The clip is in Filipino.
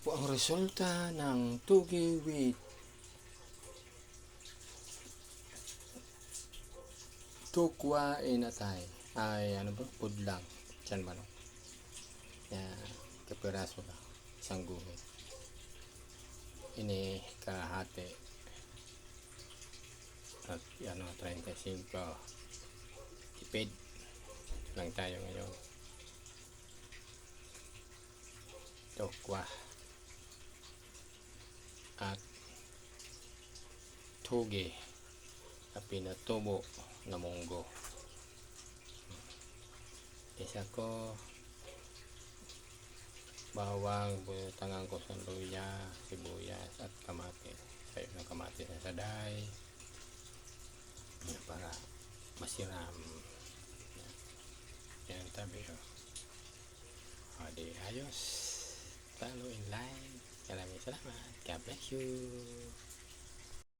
po ang resulta ng tugi with tukwa inatay. Ay, ano ba? Pudlang. Diyan ba no? Yan. Kapiraso lang. Isang guhit. Ini kahati. At ano, 35. Tipid. Lang tayo ngayon. Tukwa. At tugi na pinatubo na munggo. Isa ko bawang, butangan ko sa luya, sibuyas at kamatis. Sayo ng kamatis na saday para masiram. Yan, yan tabi ko. O di ayos. Follow in line. Salamat. God bless you.